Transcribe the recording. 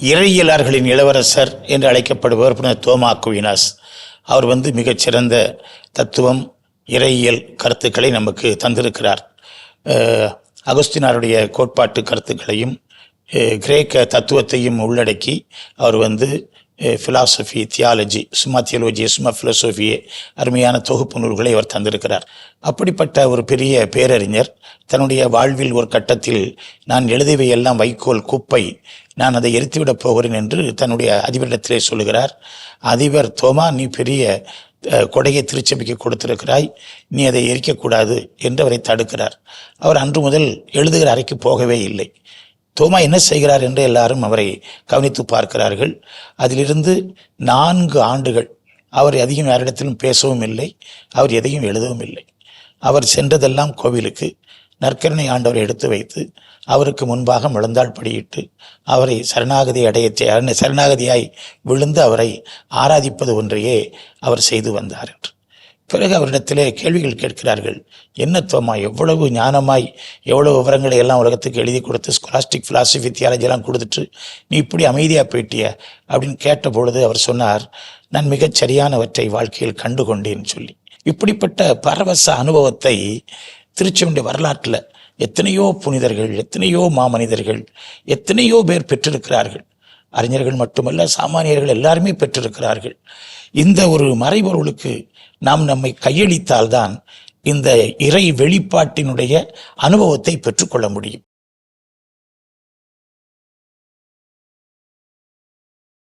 இறையியலார்களின் இளவரசர் என்று அழைக்கப்படுபவர் புனித தோமா குவினாஸ். அவர் வந்து மிகச்சிறந்த தத்துவம் இறையியல் கருத்துக்களை நமக்கு தந்திருக்கிறார். அகஸ்தினாருடைய கோட்பாட்டு கருத்துக்களையும் கிரேக்க தத்துவத்தையும் உள்ளடக்கி அவர் வந்து ஃபிலாசபி தியாலஜி சும்மா தியாலஜி சும்மா ஃபிலோசோஃபியே அருமையான தொகுப்பு நூல்களை அவர் தந்திருக்கிறார். அப்படிப்பட்ட ஒரு பெரிய பேரறிஞர் தன்னுடைய வாழ்வில் ஒரு கட்டத்தில் நான் எழுதியவை எல்லாம் வைக்கோல் குப்பை நான் அதை எரித்துவிடப் போகிறேன் என்று தன்னுடைய அதிபரிடத்திலே சொல்லுகிறார். அதிபர் தோமா நீ பெரிய கொடையை திருச்சபைக்கு கொடுத்திருக்கிறாய் நீ அதை எரிக்கக்கூடாது என்று அவரை தடுக்கிறார். அவர் அன்று முதல் எழுதுகிற அறைக்கு போகவே இல்லை. தோமா என்ன செய்கிறார் என்று எல்லாரும் அவரை கவனித்து பார்க்கிறார்கள். அதிலிருந்து நான்கு ஆண்டுகள் அவர் அதிகம் யாரிடத்திலும் பேசவும் இல்லை அவர் எதையும் எழுதவும் இல்லை. அவர் சென்றதெல்லாம் கோவிலுக்கு நற்கரணை ஆண்டவரை எடுத்து வைத்து அவருக்கு முன்பாக முழந்தாள் படியிட்டு அவரை சரணாகதி அடைய சரணாகதியாய் விழுந்து அவரை ஆராதிப்பது ஒன்றையே அவர் செய்து வந்தார் என்று. பிறகு அவரிடத்திலே கேள்விகள் கேட்கிறார்கள். என்ன தோமா எவ்வளவு ஞானமாய் எவ்வளவு விவரங்களை எல்லாம் உலகத்துக்கு எழுதி கொடுத்து ஸ்காலாஸ்டிக் philosophy theology எல்லாம் கொடுத்துட்டு நீ இப்படி அமைதியாக போயிட்டிய அப்படின்னு கேட்ட பொழுது அவர் சொன்னார் நான் மிகச் சரியானவற்றை வாழ்க்கையில் கண்டு கொண்டேன் சொல்லி. இப்படிப்பட்ட பரவச அனுபவத்தை திருச்செவனுடைய வரலாற்றில் எத்தனையோ புனிதர்கள் எத்தனையோ மாமனிதர்கள் எத்தனையோ பேர் பெற்றிருக்கிறார்கள். அறிஞர்கள் மட்டுமல்ல சாமானியர்கள் எல்லாருமே பெற்றிருக்கிறார்கள். இந்த ஒரு மறைபொருளுக்கு நாம் நம்மை கையளித்தால்தான் இந்த இறை வெளிப்பாட்டினுடைய அனுபவத்தை பெற்றுக்கொள்ள முடியும்.